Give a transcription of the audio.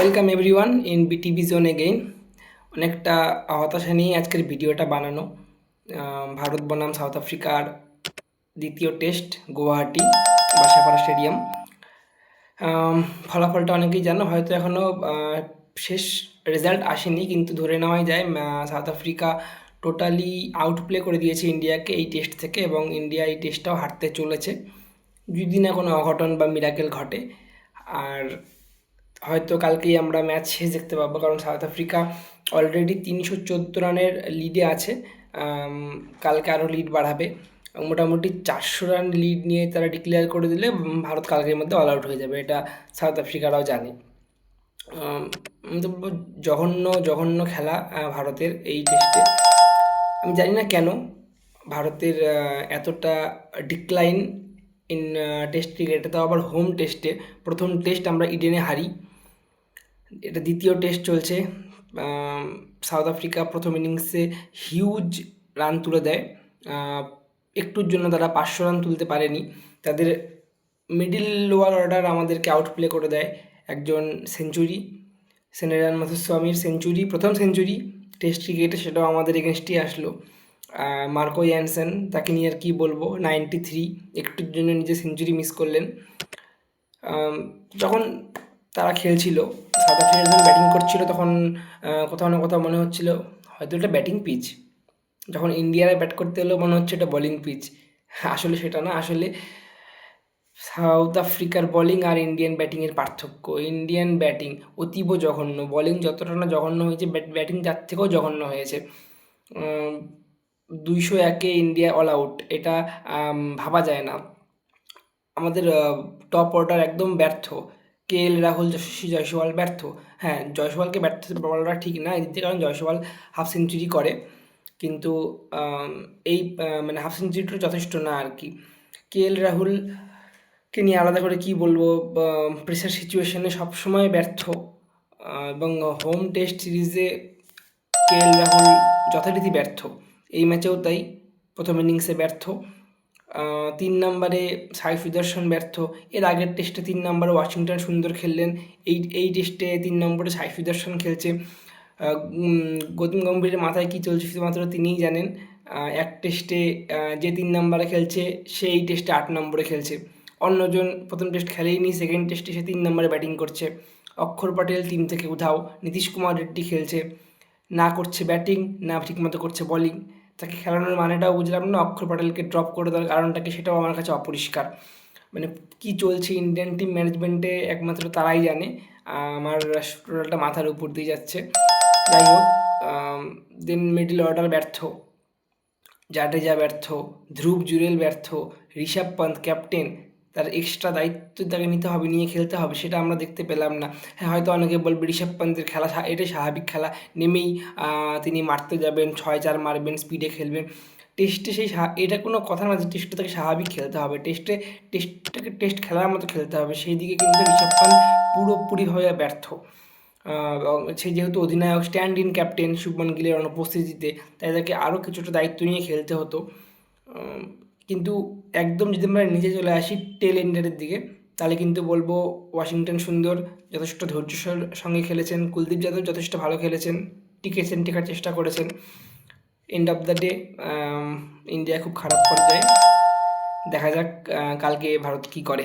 Welcome everyone in BTV zone again অনেকটা হতাশা নিয়ে আজকের ভিডিওটা বানানো। ভারত বনাম সাউথ আফ্রিকার দ্বিতীয় টেস্ট, গুয়াহাটি, বাসাপাড়া স্টেডিয়াম। ফলাফলটা অনেকেই জানো, হয়তো এখনও শেষ রেজাল্ট আসেনি, কিন্তু ধরে নেওয়াই যায় সাউথ আফ্রিকা টোটালি আউটপ্লে করে দিয়েছে ইন্ডিয়াকে এই টেস্ট থেকে এবং ইন্ডিয়া এই টেস্টটাও হারতে চলেছে। যদি না কোনো অঘটন বা মিরাকেল ঘটে, আর হয়তো কালকেই আমরা ম্যাচ শেষ দেখতে পাবো, কারণ সাউথ আফ্রিকা অলরেডি তিনশো চোদ্দ রানের লিডে আছে। কালকে আরও লিড বাড়াবে। মোটামুটি চারশো রান লিড নিয়ে তারা ডিক্লেয়ার করে দিলে ভারত কালকের মধ্যে অল আউট হয়ে যাবে, এটা সাউথ আফ্রিকারাও জানে। তো জঘন্য জঘন্য খেলা ভারতের এই টেস্টে আমি জানি না কেন ভারতের এতটা ডিক্লাইন ইন টেস্ট ক্রিকেট এটা তো আবার হোম টেস্টে প্রথম টেস্ট আমরা ইডেনে হারি। এটা দ্বিতীয় টেস্ট চলছে। সাউথ আফ্রিকা প্রথম ইনিংসে হিউজ রান তুলে দেয়। একটুর জন্য তারা পাঁচশো রান তুলতে পারেনি। তাদের মিডিল লোয়ার অর্ডার আমাদেরকে আউট প্লে করে দেয় একজন সেঞ্চুরি সেনেরান মাথুস্বামীর সেঞ্চুরি প্রথম সেঞ্চুরি টেস্ট ক্রিকেটে সেটাও আমাদের এগেনস্টই আসলো। মার্কো ইয়ানসেন তাকে নিয়ে আর কী বলব? নাইনটি থ্রি একটুর জন্য নিজে সেঞ্চুরি মিস করলেন। যখন তারা খেলছিল। সাউথ আফ্রিকা যখন ব্যাটিং করছিল তখন কোথাও না কোথাও মনে হচ্ছিল, হয়তো এটা ব্যাটিং পিচ যখন ইন্ডিয়ারে ব্যাট করতে এলো মনে হচ্ছে এটা বোলিং পিচ আসলে সেটা না, আসলে সাউথ আফ্রিকার বোলিং আর ইন্ডিয়ান ব্যাটিংয়ের পার্থক্য। ইন্ডিয়ান ব্যাটিং অতীব জঘন্য বোলিং যতটা না জঘন্য হয়েছে ব্যাটিং যার থেকেও জঘন্য হয়েছে। দুইশো একে ইন্ডিয়া অল আউট এটা ভাবা যায় না। আমাদের টপ অর্ডার একদম ব্যর্থ। কে এল রাহুল, যশস্বী, জয়সওয়াল ব্যর্থ। হ্যাঁ জয়সওয়ালকে ব্যর্থ বলাটা ঠিক না এদিক থেকে কারণ জয়সওয়াল হাফ সেঞ্চুরি করে। কিন্তু এই মানে হাফ সেঞ্চুরিটা যথেষ্ট না আর কি। কে এল রাহুলকে নিয়ে আলাদা করে কি বলব প্রেশার সিচুয়েশনে সবসময় ব্যর্থ। এবং হোম টেস্ট সিরিজে কে এল রাহুল যথারীতি ব্যর্থ। এই ম্যাচেও তাই, প্রথম ইনিংসে ব্যর্থ। তিন নম্বরে সাই সুদর্শন ব্যর্থ। এর আগের টেস্টে তিন নম্বরে ওয়াশিংটন সুন্দর খেললেন। এই এই টেস্টে তিন নম্বরে সাই সুদর্শন খেলছে। গৌতম গম্ভীরের মাথায় কী চলছে শুধুমাত্র তিনিই জানেন। এক টেস্টে যে তিন নম্বরে খেলছে, সে এই টেস্টে আট নম্বরে খেলছে। অন্যজন প্রথম টেস্ট খেলেইনি সেকেন্ড টেস্টে সে তিন নম্বরে ব্যাটিং করছে। অক্ষর প্যাটেল টিম থেকে উধাও। নীতিশ কুমার রেড্ডি খেলছে। না করছে ব্যাটিং না ঠিকমতো করছে বোলিং তাকে খেলানোর মানেটাও বুঝলাম না। অক্ষর প্যাটেলকে ড্রপ করে দেওয়ার কারণটা কি সেটাও আমার কাছে অপরিষ্কার। মানে কি চলছে ইন্ডিয়ান টিম ম্যানেজমেন্টে একমাত্র তারাই জানে। আমার টোটালটা মাথার উপর দিয়ে যাচ্ছে। যাই হোক দেন মিডিল অর্ডার ব্যর্থ। জাডেজা ব্যর্থ, ধ্রুব জুরেল ব্যর্থ, ঋষভ পন্থ ক্যাপ্টেন তার এক্সট্রা দায়িত্ব তাকে নিতে হবে, নিয়ে খেলতে হবে, সেটা আমরা দেখতে পেলাম না। হ্যাঁ হয়তো অনেকে বলবে ঋষভ পন্থের খেলা এটাই স্বাভাবিক খেলা। নেমেই তিনি মারতে যাবেন ছয় চার মারবেন স্পিডে খেলবেন। টেস্টে সেই এটা কোনো কথা না যে টেস্টে তাকে স্বাভাবিক খেলতে হবে। টেস্টে টেস্টটাকে টেস্ট খেলার মতো খেলতে হবে। সেই দিকে কিন্তু ঋষভ পন্থ পুরোপুরিভাবে ব্যর্থ। সে যেহেতু অধিনায়ক স্ট্যান্ড ইন ক্যাপ্টেন শুভমন গিলের অনুপস্থিতিতে, তাই তাকে আরও কিছুটা দায়িত্ব নিয়ে খেলতে হতো। কিন্তু একদম যদি আমরা নিচে চলে আসি টেল এন্ডারের দিকে, তাহলে কিন্তু বলব ওয়াশিংটন সুন্দর, যথেষ্ট ধৈর্যের সঙ্গে খেলেছেন, কুলদীপ যাদব যথেষ্ট ভালো খেলেছেন, টিকেছেন, টেকার চেষ্টা করেছেন। End of the day India খুব খারাপ পর্যায়ে। দেখা যাক কালকে ভারত কি করে।